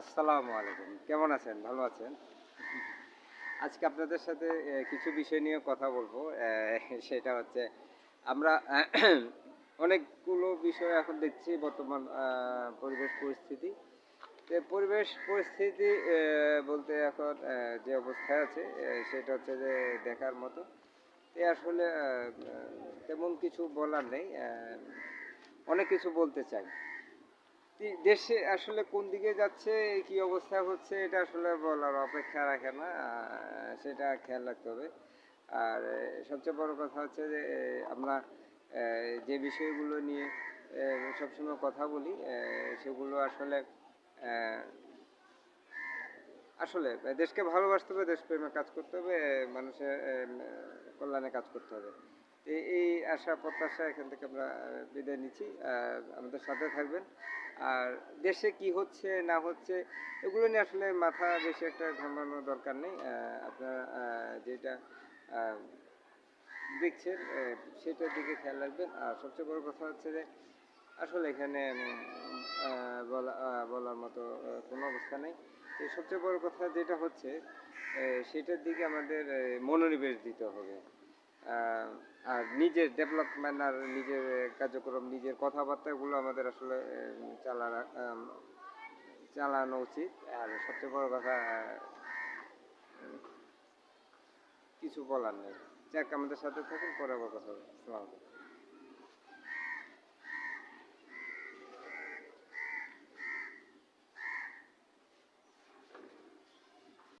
আসসালামু আলাইকুম। কেমন আছেন? ভালো আছেন? আজকে আপনাদের সাথে কিছু বিষয় নিয়ে কথা বলব। সেটা হচ্ছে, আমরা, অনেকগুলো বিষয় এখন দেখছি বর্তমান পরিবেশ পরিস্থিতি। তো পরিবেশ পরিস্থিতি বলতে এখন যে অবস্থায় আছে সেটা হচ্ছে যে দেখার মতো। তো আসলে তেমন কিছু বলার নেই। অনেক কিছু বলতে চাই। দেশে আসলে কোন দিকে যাচ্ছে? কি অবস্থা হচ্ছে? এটা আসলে বলার অপেক্ষা রাখে না সেটা খেয়াল রাখতে হবে। আর সবচেয়ে বড় কথা হচ্ছে যে আমরা যে বিষয়গুলো নিয়ে সবসময় কথা বলি সেগুলো আসলে আসলে দেশকে ভালোবাসতে হবে, দেশপ্রেমে কাজ করতে হবে মানুষের কল্যাণে কাজ করতে হবে। এই এই আশা, প্রত্যাশা এখান থেকে আমরা বিদায় নিচ্ছি। আমাদের সাথে থাকবেন। আর দেশে কি হচ্ছে, না হচ্ছে, এগুলো নিয়ে আসলে মাথা বেশি একটা ঘামানোর দরকার নেই। আপনারা যেটা দেখছেন সেটার দিকে খেয়াল রাখবেন। আর সবচেয়ে বড় কথা হচ্ছে যে, আসলে এখানে বলা বলার মতো কোনো অবস্থা নেই। তো সবচেয়ে বড় কথা যেটা হচ্ছে সেটার দিকে আমাদের মনোনিবেশ দিতে হবে। আর নিজের ডেভেলপমেন্ট আর নিজের কার্যক্রম, নিজের কথাবার্তাগুলো আমাদের আসলে চালানো চালানো উচিত। আর সবচেয়ে বড় কথা কিছু বলার নেই। যাক, আমাদের সাথে থাকুন, পরে আবার কথা হবে।